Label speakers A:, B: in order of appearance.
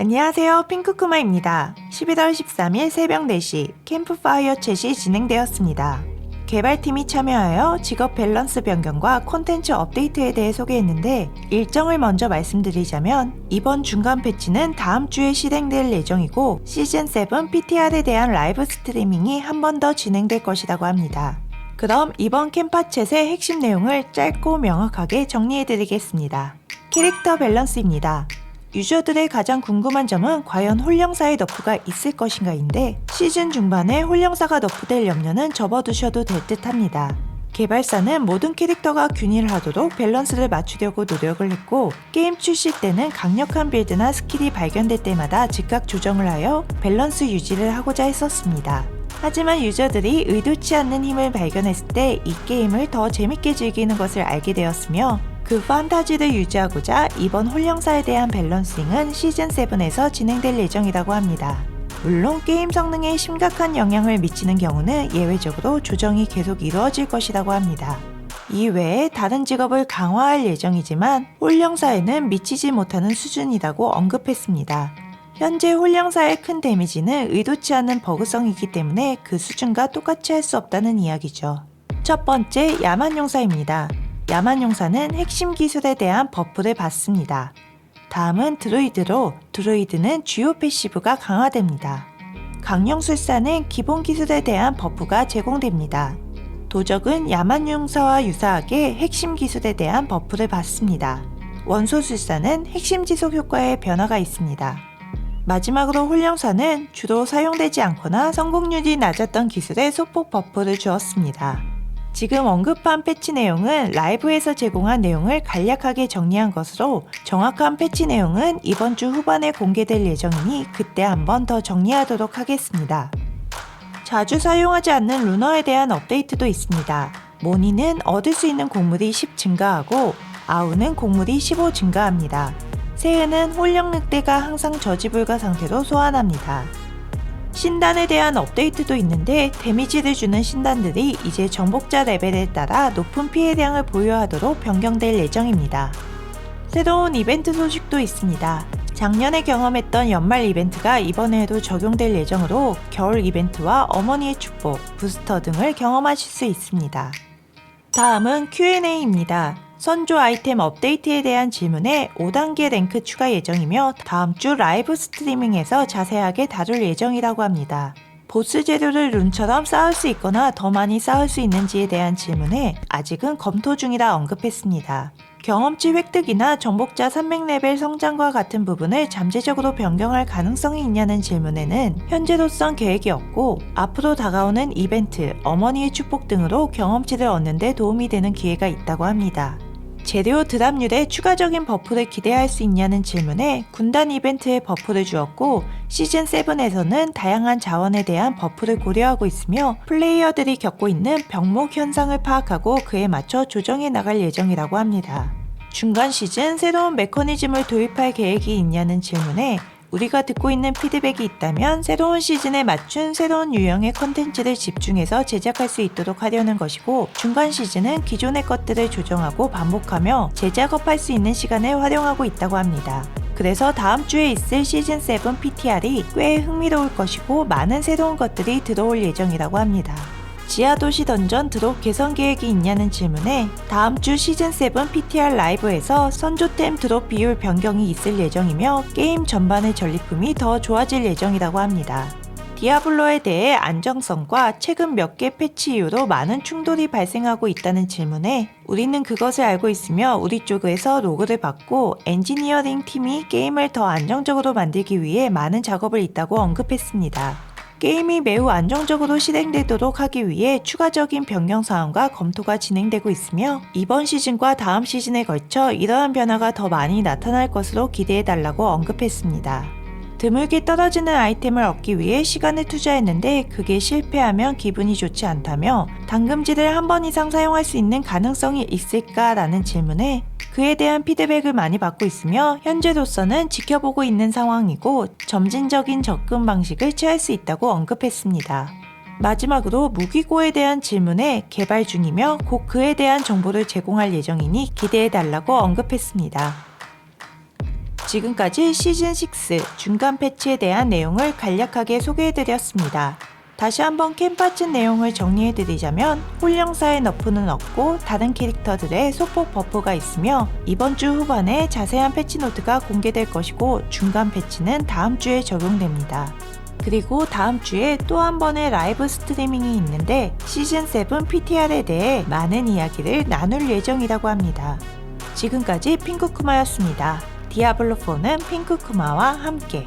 A: 안녕하세요. 핑크쿠마입니다. 11월 13일 새벽 4시 캠프파이어 챗이 진행되었습니다. 개발팀이 참여하여 직업 밸런스 변경과 콘텐츠 업데이트에 대해 소개했는데 일정을 먼저 말씀드리자면 이번 중간 패치는 다음 주에 실행될 예정이고 시즌 7 PTR에 대한 라이브 스트리밍이 한 번 더 진행될 것이라고 합니다. 그럼 이번 캠파챗의 핵심 내용을 짧고 명확하게 정리해드리겠습니다. 캐릭터 밸런스입니다. 유저들의 가장 궁금한 점은 과연 홀령사의 너프가 있을 것인가인데 시즌 중반에 홀령사가 너프될 염려는 접어두셔도 될 듯합니다. 개발사는 모든 캐릭터가 균일하도록 밸런스를 맞추려고 노력을 했고 게임 출시 때는 강력한 빌드나 스킬이 발견될 때마다 즉각 조정을 하여 밸런스 유지를 하고자 했었습니다. 하지만 유저들이 의도치 않는 힘을 발견했을 때 이 게임을 더 재밌게 즐기는 것을 알게 되었으며 그 판타지를 유지하고자 이번 홀령사에 대한 밸런싱은 시즌7에서 진행될 예정이라고 합니다. 물론 게임 성능에 심각한 영향을 미치는 경우는 예외적으로 조정이 계속 이루어질 것이라고 합니다. 이외에 다른 직업을 강화할 예정이지만 홀령사에는 미치지 못하는 수준이라고 언급했습니다. 현재 홀령사의 큰 데미지는 의도치 않은 버그성이기 때문에 그 수준과 똑같이 할 수 없다는 이야기죠. 첫 번째 야만용사입니다. 야만 용사는 핵심 기술에 대한 버프를 받습니다. 다음은 드로이드로 드로이드는 주요 패시브가 강화됩니다. 강령술사는 기본 기술에 대한 버프가 제공됩니다. 도적은 야만 용사와 유사하게 핵심 기술에 대한 버프를 받습니다. 원소술사는 핵심 지속 효과에 변화가 있습니다. 마지막으로 홀령사는 주로 사용되지 않거나 성공률이 낮았던 기술에 소폭 버프를 주었습니다. 지금 언급한 패치 내용은 라이브에서 제공한 내용을 간략하게 정리한 것으로 정확한 패치 내용은 이번 주 후반에 공개될 예정이니 그때 한번 더 정리하도록 하겠습니다. 자주 사용하지 않는 루너에 대한 업데이트도 있습니다. 모니는 얻을 수 있는 곡물이 10 증가하고 아우는 곡물이 15 증가합니다. 새해는 홀령 늑대가 항상 저지불가 상태로 소환합니다. 신단에 대한 업데이트도 있는데 데미지를 주는 신단들이 이제 정복자 레벨에 따라 높은 피해량을 보유하도록 변경될 예정입니다. 새로운 이벤트 소식도 있습니다. 작년에 경험했던 연말 이벤트가 이번에도 적용될 예정으로 겨울 이벤트와 어머니의 축복, 부스터 등을 경험하실 수 있습니다. 다음은 Q&A입니다. 선조 아이템 업데이트에 대한 질문에 5단계 랭크 추가 예정이며 다음 주 라이브 스트리밍에서 자세하게 다룰 예정이라고 합니다. 보스 재료를 룬처럼 쌓을 수 있거나 더 많이 쌓을 수 있는지에 대한 질문에 아직은 검토 중이라 언급했습니다. 경험치 획득이나 정복자 300레벨 성장과 같은 부분을 잠재적으로 변경할 가능성이 있냐는 질문에는 현재로선 계획이 없고 앞으로 다가오는 이벤트, 어머니의 축복 등으로 경험치를 얻는 데 도움이 되는 기회가 있다고 합니다. 재료 드랍률에 추가적인 버프를 기대할 수 있냐는 질문에 군단 이벤트에 버프를 주었고 시즌 7에서는 다양한 자원에 대한 버프를 고려하고 있으며 플레이어들이 겪고 있는 병목 현상을 파악하고 그에 맞춰 조정해 나갈 예정이라고 합니다. 중간 시즌 새로운 메커니즘을 도입할 계획이 있냐는 질문에 우리가 듣고 있는 피드백이 있다면 새로운 시즌에 맞춘 새로운 유형의 컨텐츠를 집중해서 제작할 수 있도록 하려는 것이고 중간 시즌은 기존의 것들을 조정하고 반복하며 재작업할 수 있는 시간을 활용하고 있다고 합니다. 그래서 다음 주에 있을 시즌 7 PTR이 꽤 흥미로울 것이고 많은 새로운 것들이 들어올 예정이라고 합니다. 지하도시 던전 드롭 개선 계획이 있냐는 질문에 다음 주 시즌7 PTR 라이브에서 선조템 드롭 비율 변경이 있을 예정이며 게임 전반의 전리품이 더 좋아질 예정이라고 합니다. 디아블로에 대해 안정성과 최근 몇 개 패치 이후로 많은 충돌이 발생하고 있다는 질문에 우리는 그것을 알고 있으며 우리 쪽에서 로그를 받고 엔지니어링 팀이 게임을 더 안정적으로 만들기 위해 많은 작업을 있다고 언급했습니다. 게임이 매우 안정적으로 실행되도록 하기 위해 추가적인 변경 사항과 검토가 진행되고 있으며 이번 시즌과 다음 시즌에 걸쳐 이러한 변화가 더 많이 나타날 것으로 기대해달라고 언급했습니다. 드물게 떨어지는 아이템을 얻기 위해 시간을 투자했는데 그게 실패하면 기분이 좋지 않다며 당금지를 한 번 이상 사용할 수 있는 가능성이 있을까라는 질문에 그에 대한 피드백을 많이 받고 있으며 현재로서는 지켜보고 있는 상황이고 점진적인 접근 방식을 취할 수 있다고 언급했습니다. 마지막으로 무기고에 대한 질문에 개발 중이며 곧 그에 대한 정보를 제공할 예정이니 기대해 달라고 언급했습니다. 지금까지 시즌6 중간 패치에 대한 내용을 간략하게 소개해드렸습니다. 다시 한번 캠파츠 내용을 정리해드리자면 홀령사의 너프는 없고 다른 캐릭터들의 소폭 버프가 있으며 이번 주 후반에 자세한 패치 노트가 공개될 것이고 중간 패치는 다음 주에 적용됩니다. 그리고 다음 주에 또 한 번의 라이브 스트리밍이 있는데 시즌7 PTR에 대해 많은 이야기를 나눌 예정이라고 합니다. 지금까지 핑크쿠마였습니다. 디아블로4는 핑크쿠마와 함께